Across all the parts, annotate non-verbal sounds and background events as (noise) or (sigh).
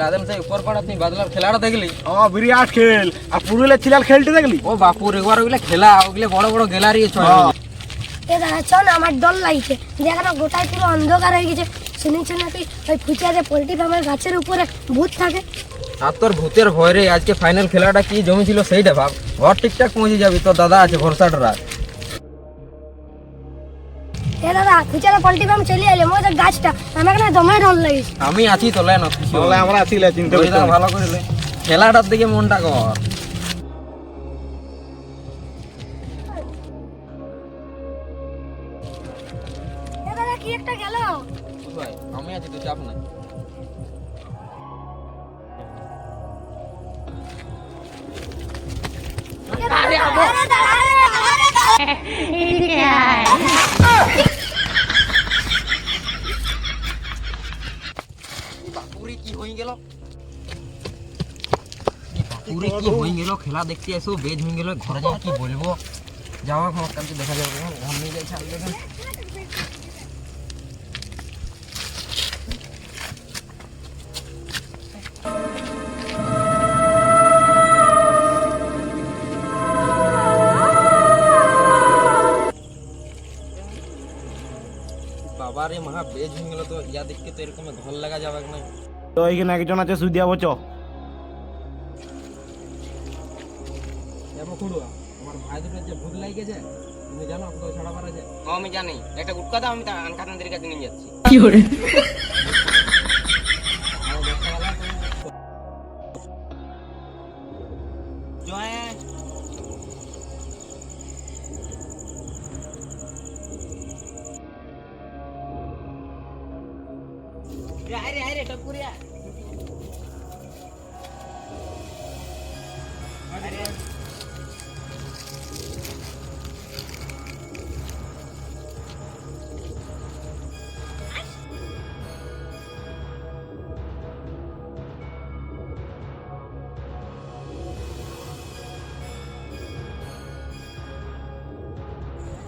Laden সেই উপর পাড়া তুই বাদলার খেলাটা দেখলি ও বিরাট খেল আর ছিলাল খেলতে দেখলি ও বাপুর একবার ওগুলো খেলা ওগুলো বড় বড় গ্যালারি হ্যাঁ। এ দাদা চল আমার ডর লাগছে। দেখ না গোটায় পুরো অন্ধকার হয়ে গেছে। শুনেছি নাকি ওই ফুচাতে পোল্ট্রি ফার্মের গাছের উপরে ভূত থাকে? আর তোর ভূতের ভয় রে আজকে ফাইনাল খেলাটা কি জমেছিল সেইটা ভাব। ঘর ঠিকঠাক পৌঁছে যাবি তোর দাদা আছে ভরসাটা রাখ এ দাদা ফুচাতে পোল্ট্রি ফার্ম চলে এলে মোদের গাছটা আমাকে না দমে ডর লাগিছে আমি আছি আমরা আছি চিন্তা। ভালো করে খেলাটার দিকে মনটা কর। ভাই, আমি আছি তো চাপ নাই। আরে দাদা আরে দাদা বাপুরি কি হয়ে গেল? বাপুরি কি হয়ে গেল? খেলা দেখতে এসো বেজ হয়ে গেল, ঘরে যাই কি বলব? যাওয়া আমার কাছে দেখা যাবে। ঘর নিয়ে যাই, ছাড় বাবারে মহা বেজ হয়ে গেল তো ইয়া দেখতে তো এরকম ঘর লাগা যাবে না। তো এইখানে একজন আছে সুদিয়া বচ যাব খুড়ুয়া আমার ভাই দুটো যে ভূত লাগে গেছে তুমি জানো তো ছাড়া পারা যায়। আমি জানি। একটা গুটকা দাও আমি আনকাতান্দের কাছে নিয়ে যাচ্ছি। কি করে? (laughs)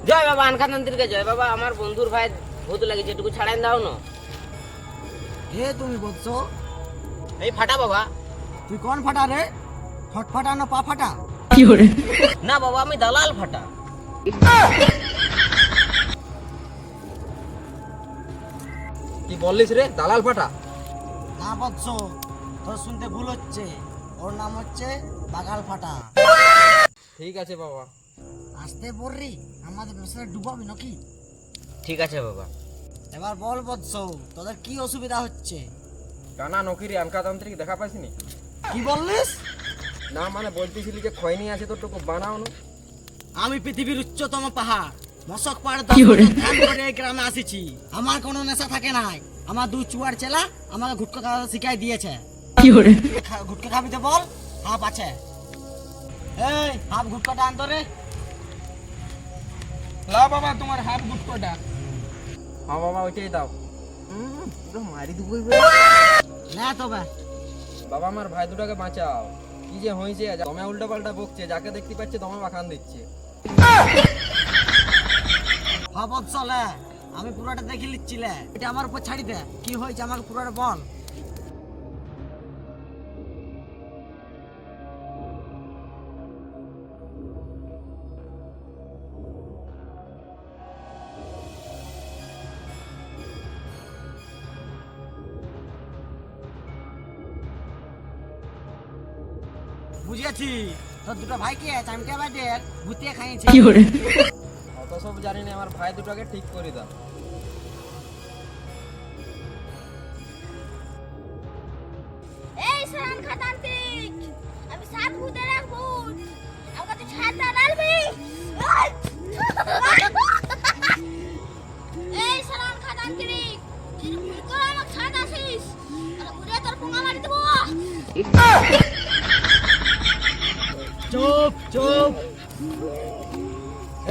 জয় বাবা আনকা মন্দিরকে জয় বাবা, আমার বন্ধুর ভাই ভূত লাগেছে, এটুকু ছাড়াই দাও না। হে তুমি বলছো? এই ফাটা বাবা। তুই কোন ফাটা রে? ফটফটা না পা ফাটা? না বাবা আমি দালাল ফাটা। কি বললিস রে দালাল ফাটা? না বলছো তোর শুনতে ভুল হচ্ছে। ওর নাম হচ্ছে বাগাল ফাটা। ঠিক আছে বাবা। আসতে বলরি আমাদের মেশিনে ডুবাবি নাকি? ঠিক আছে বাবা। এবার বল বৎস তোদের কি অসুবিধা হচ্ছে? কানা নকিরি আনকাতান্ত্রিক দেখা পাইছিনি? কি বললিস? না মানে বলতেছিলি যে খয়নি আছে তো টুকু বানাও না। আমি পৃথিবীর উচ্চতম পাহাড় মশক পাহাড় ধ্যান করে এই গ্রামে আসিছি। আমার কোনো নেশা থাকে নাই। আমার দুই চুয়ার চেলা আমাকে ঘুটকা খাওয়া শিখাই দিয়েছে। খা- ঘুটকা খাবি তো বল হাফ আছে। এই হাফ ঘুটকাটা আনতো রে। লা বাবা তোমার হাফ গুটকোটা। হ্যাঁ বাবা ওইটাই দাও। পুরো মারি দেবো না তবে বাবা আমার ভাই দুটাকে বাঁচাও। কি যে হয়েছে দমে উল্টা পাল্টা বকছে যাকে দেখতে পাচ্ছে দমে বাখান দিচ্ছে। হবত চলে আমি পুরোটা দেখে নিচ্ছিলে এটা আমার উপর ছাড়ি দে। কি হয়েছে আমাকে পুরোটা বল। বুঝিয়েছি। তোর দুটো ভাইকে চামটা বাইদের ভুতিয়ে খাইয়েছি। অত সব জানি না আমার ভাই দুটোকে ঠিক করে দাও। চুপ চুপ।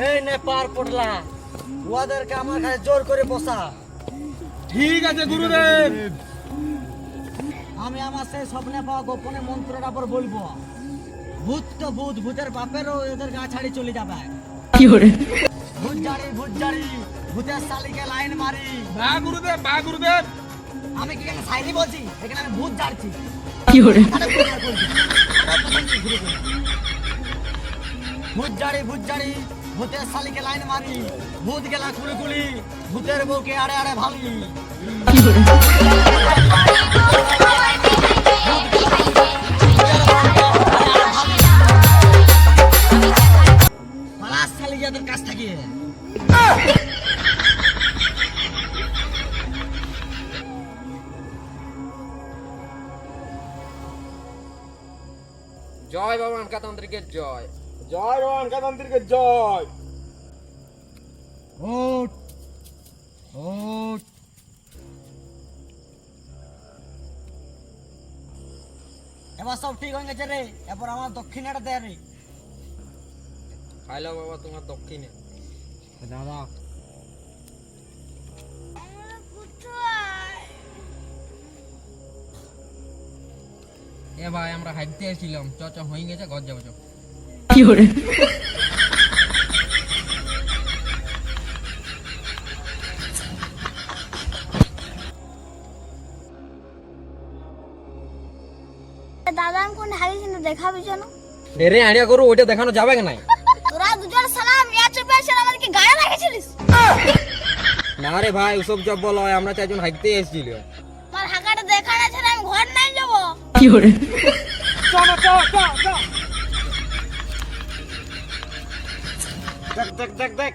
এই নে পার পড়লা। ওদেরকে আমার কাছে জোর করে বসা। ঠিক আছে গুরুদেব। আমি আমার সেই স্বপ্নে পাওয়া গোপনে মন্ত্রটা পর বলব। ভূত তো ভূত ভূতের বাপেরও এদের গা ছাড়ি চলে যাবে। কি করে? ভূত জাড়ি ভূত জাড়ি ভূতের শালিকে লাইন মারি। বা গুরুদেব বা গুরুদেব। আমি কি এখানে সাইরি বলছি? এখানে আমি ভূত জাড়ছি ভূত জাড়ি ভূত জাড়ি ভূতের শালিকে লাইন মারি, ভূত গেলা কুলি কুলি, ভূতের বউকে আড়ে আড়ে শালি যাদের কাছ থেকে। জয় বাবা আনকাতান্ত্রিকের জয়। জয় ভগবান কাতান্ত্রিকের জয়। ওট ওট এবার সব ঠিক হয়ে গেছে রে। এরপর আমার দক্ষিণাটা দেয় রে। খাইলো বাবা তোমার দক্ষিণে। দাদা। এ ভাই আমরা হাঁটতে এসেছিলাম। চ চ হয়ে গেছে ঘর যাব চ। দাদা আমি কোন হারিয়ে কিন্তু দেখাবি যেন। এরে আড়িয়া করু ওইটা দেখানো যাবে না তোরা দুজন সালা মিয়া চুপে এসে আমাদেরকে গায়ে না রে ভাই ওসব জব বলো আমরা চারজন হাঁটতে এসেছিল। আমার হাঁকাটা দেখানো ছাড়া আমি ঘর নাই যাব। দেখ দেখ দেখ দেখ।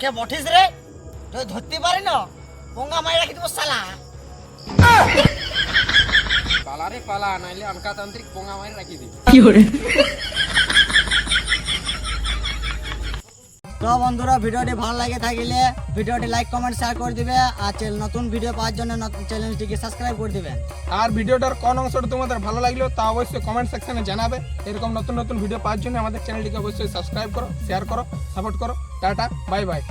কে বঠিস রে? তুই ধরতে পারি না। পঙ্গা মারি রাখি দেবো শালা। পালা রে পালা নাইলে আনকাতান্ত্রিক পোঙা মারি রাখি দিবি। তো বন্ধুরা, ভিডিওটি ভালো লাগে থাকলে ভিডিওটি লাইক কমেন্ট শেয়ার করে দিবে আর নতুন ভিডিও পাওয়ার জন্য নতুন চ্যানেলটিকে সাবস্ক্রাইব করে দিবেন আর ভিডিওটার কোন অংশটা তোমাদের ভালো লাগল তা অবশ্যই কমেন্ট সেকশনে জানাবে। এরকম নতুন নতুন ভিডিও পাওয়ার জন্য আমাদের চ্যানেলটিকে অবশ্যই সাবস্ক্রাইব করো শেয়ার করো সাপোর্ট করো। Tata bye bye